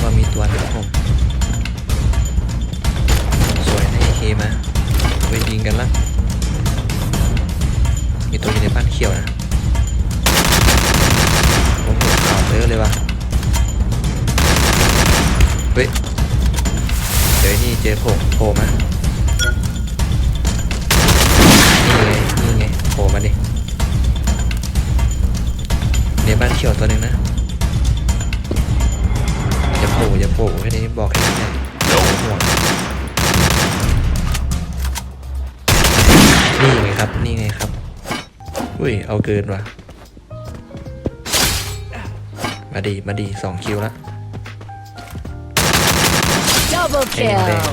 เรามีตัวนะครับผมสวยให้เคมาไปยิงกันละมีตัวอยู่ในบ้านเขียวนะผมเห็นข่าวเยอะเลยว่ะเฮ้ยเดี๋ยวนี่เจอโผล่โผล่มานี่ไงนี่ไงโผล่มาดิในบ้านเขียวตัวหนึ่งนะ โผล่อย่าโผล่แค่นี้บอกแค่นี้แหละห่วงนี่ไงครับ นี่ไงครับ อุ้ย เอาเกินว่ะ มาดี มาดีสองคิวละ Double Aim there. kill.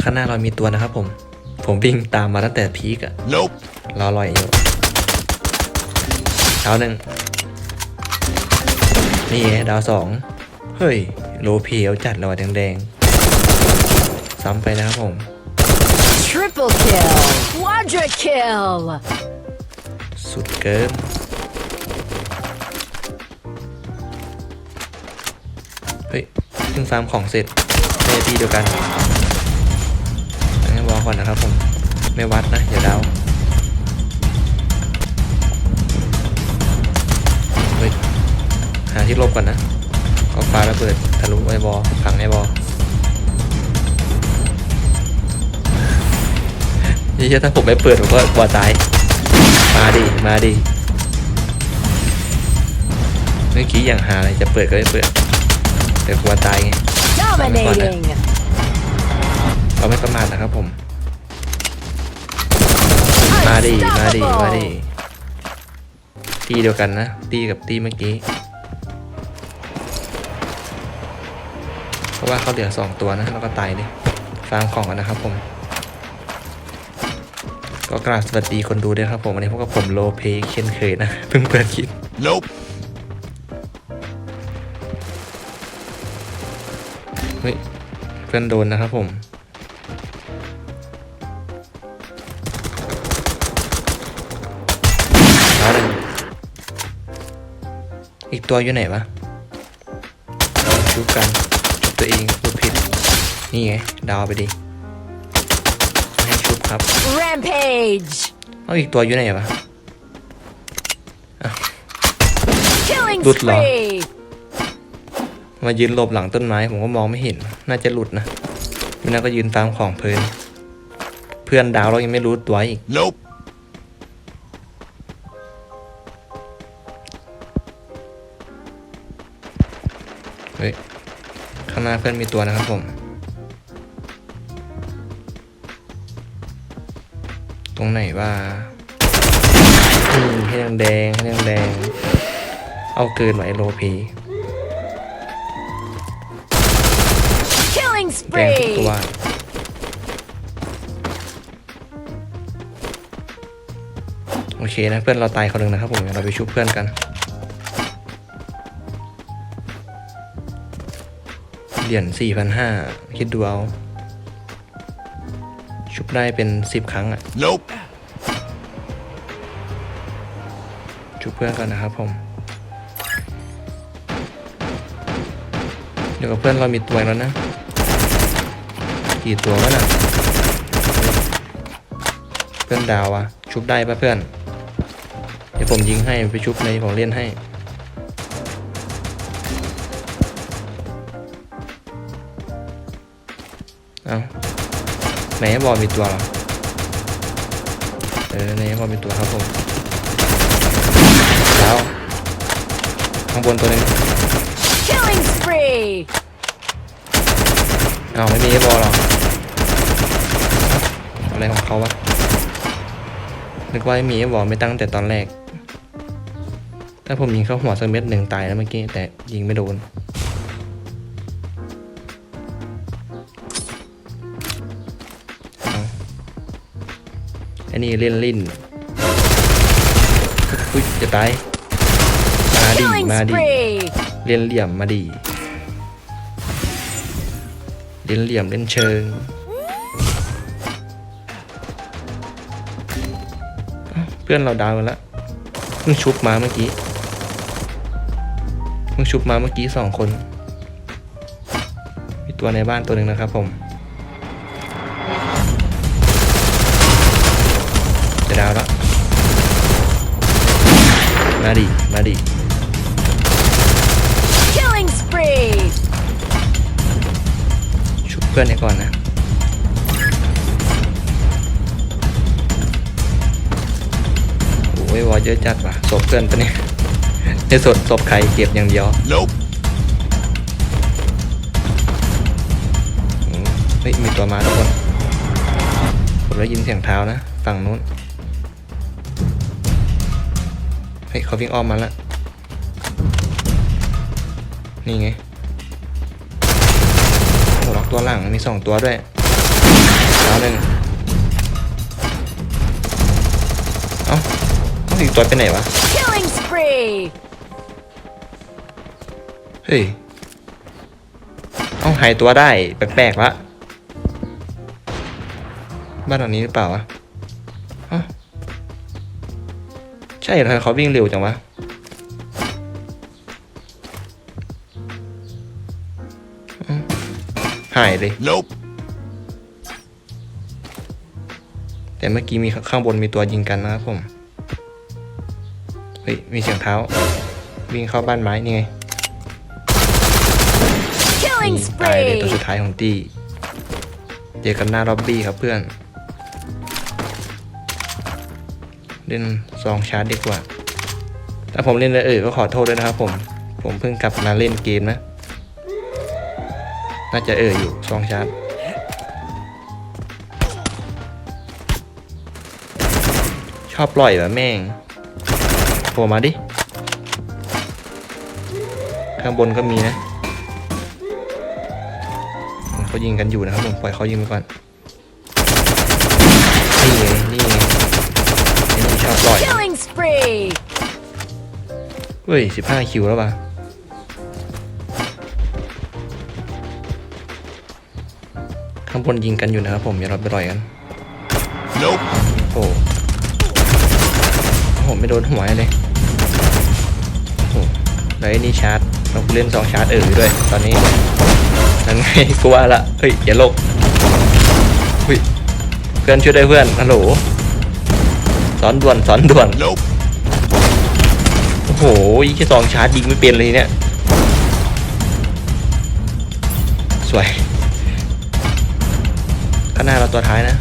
ข้างหน้าเรามีตัวนะครับผม ผมวิ่งตามมาตั้งแต่พีกอะ Nope. รอลอยอยู่ ดาวหนึ่งนี่ไงดาวสองเฮ้ย โลเพลจัดแล้วอะแดงๆ ซ้ำไปนะครับผม Triple kill. Quadra kill. สุดเกินเฮ้ยเพิ่งฟาร์มของเสร็จในทีเดียวกันงั้นวอลก่อนนะครับผม ไม่วัดนะอย่าเดาเหาที่หลบก่อนนะก็ฟ้าระเบิดทะลุไอ้บอลพังไอ้บอลนี่ถ้าผมไม่เปิดผมก็บอลตาย มาดิ มาดิ เมื่อกี้อย่างหาอะไรจะเปิดก็ไม่เปิดแต่กลัวตายไง Dominating. เราไม่ประมาทนะครับผม มาดิ มาดิ มาดิ ตีเดียวกันนะ ตีกับตีเมื่อกี้ ราะว่าเขาเหลือสองตัวนะแล้วก็ตายดิฟาร์มของกันนะครับผม ก็กราบสวัสดีคนดูด้วยครับผมวันนี้พบกับผมโลเพเช่นเคยนะ เพิ่งเปิดคลิป Nope. เฮ้ยเพื่อนโดนนะครับผมเอาเลยอีกตัวอยู่ไหนวะชุบกันชุบ ตัวเองพูดผิด นี่ไง ดาวไปดิไม่ให้ชุบครับ Rampage. เอาอีกตัวอยู่ไหนวะ Killing Good luck. spree. มายืนหลบหลังต้นไม้ ผมก็มองไม่เห็น น่าจะหลุดนะไม่น่าก็ยืนตามของเพลิน เพื่อนดาวเรายังไม่รู้ตัวอีก Nope. างหน้าเพื่อนมีตัวนะครับผม ตรงไหนว่าอืมให้แดงๆให้แดงๆเอาเกินไหวโลพี Killing แดงทุก spree. ตัวโอเคนะเพื่อนเราตายคนหนึ่งนะครับผมเดี๋ยวเราไปชุบเพื่อนกัน รียญ4,500 คิดดูเอา ชุบได้เป็น 10 ครั้งอะ Nope. ชุบเพื่อนกันนะครับผม เดี๋ยวกับเพื่อนเรามีตัวแล้วนะ กี่ตัววะน่ะ เพื่อนดาวอะชุบได้ปะเพื่อน เดี๋ยวผมยิงให้ไปชุบในผมเล่นให้ เอาไหนบอกมีตัวเหรอ เออไหนบอกมีตัวครับผมดาวข้างบนตัวหนึง Killing spree. เอาไม่มีไอ้บอลหรออะไรของเขาวะนึกว่าไม่มีไอ้บอลไม่ตั้งแต่ตอนแรก ถ้าผมยิงเข้าหัวสักเม็ดหนึ่งตายแล้วเมื่อกี้แต่ยิงไม่โดน อันนี้เล่นลิ้นอุ้ยจะตาย มาดิ Killing มาดิ spree. เล่นเหลี่ยมมาดีเล่นเหลี่ยมเล่นเชิงเอ้าเพื่อนเราดาวกันแล้วเพิ่งชุบมาเมื่อกี้เพิ่งชุบมาเมื่อกี้สองคน มีตัวในบ้านตัวหนึ่งนะครับผม ดิ มาดิ Killing spree. ชุบเพื่อนให้ก่อนนะ โอ้ยวอเยอะจัดว่ะศพเพื่อนปะเนี่ยในสดศพใครเก็บอย่างเดียว Nope. อืมเฮ้ยมีตัวมาทุกคนผมได้ยินเสียงเท้านะ ฝั่งนู้น เฮ้ยเขาวิ่งอ้อมมาแล้วนี่ไงโอ้ล็อกตัวหลังมีสองตัวด้วยดาวหนึ่งเอ้าเอ้าอีกตัวไปไหนวะ Killing spree. เฮ้ย เอ้าหายตัวได้ แปลกๆละบ้านหลังนี้หรือเปล่าวะ ใช่เหรอทำไมเขาวิ่งเร็วจังวะเอ้าหายเลย Nope. แต่เมื่อกี้มีข้ข้างบนมีตัวยิงกันนะครับผม เฮ้ย มีเสียงเท้า วิ่งเข้าบ้านไม้นี่ไง Killing นี่ตายเลยตัว spree. สุดท้ายของตีเจอกันหน้าล็อบบี้ครับเพื่อน เล่นซองชาร์จดีกว่า ถ้าผมเล่นเลยเออก็ขอโทษด้วยนะครับผม ผมเพิ่งกลับมาเล่นเกมนะ น่าจะเอออยู่ซองชาร์จชอบปล่อยแบบแม่งโผล่มาดิ ข้างบนก็มีนะเขายิงกันอยู่นะครับผม ปล่อยเขายิงไปก่อน ฮ้ยสิบห้าคิวแล้วป่ะข้างบนยิงกันอยู่นะครับผมเดี๋ยวเราไปปล่อยกัน Nope. โอ้โหโอ้โหไม่โดนหัวเลยโอ้โหแล้วไอ้นี่ชาร์จเราเล่นสองชาร์จเออด้วย ตอนนี้นั่นไงกูว่าละเฮ้ยอย่าโลกเฮ้ยเพื่อนช่วยได้วยเพื่อนฮัลโหลสอนด่วนสอนด่วน Nope. โหยี่แค่สองชาร์จยิงไม่เป็นเลยเนี่ย สวยข้างหน้าเราตัวท้ายนะ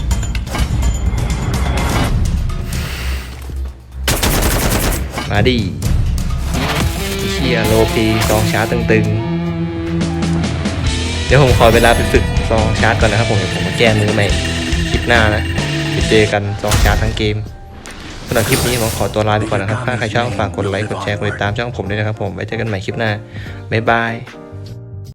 มาดิเชียโลพีซองชาร์จตึงๆ เดี๋ยวผมขอเวลาไปฝึกซองชาร์จก่อนนะครับผมเดี๋ยวผมมาแก้มือใหม่คลิปหน้านะไปเจอกันซองชาร์จทั้งเกม สำหรับคลิปนี้ผมขอตัวลาไปก่อนนะครับ ถ้าใครชอบฝากกดไลค์ กดแชร์ กดติดตามช่องผมด้วยนะครับผม ไว้เจอกันใหม่คลิปหน้า บ๊ายบาย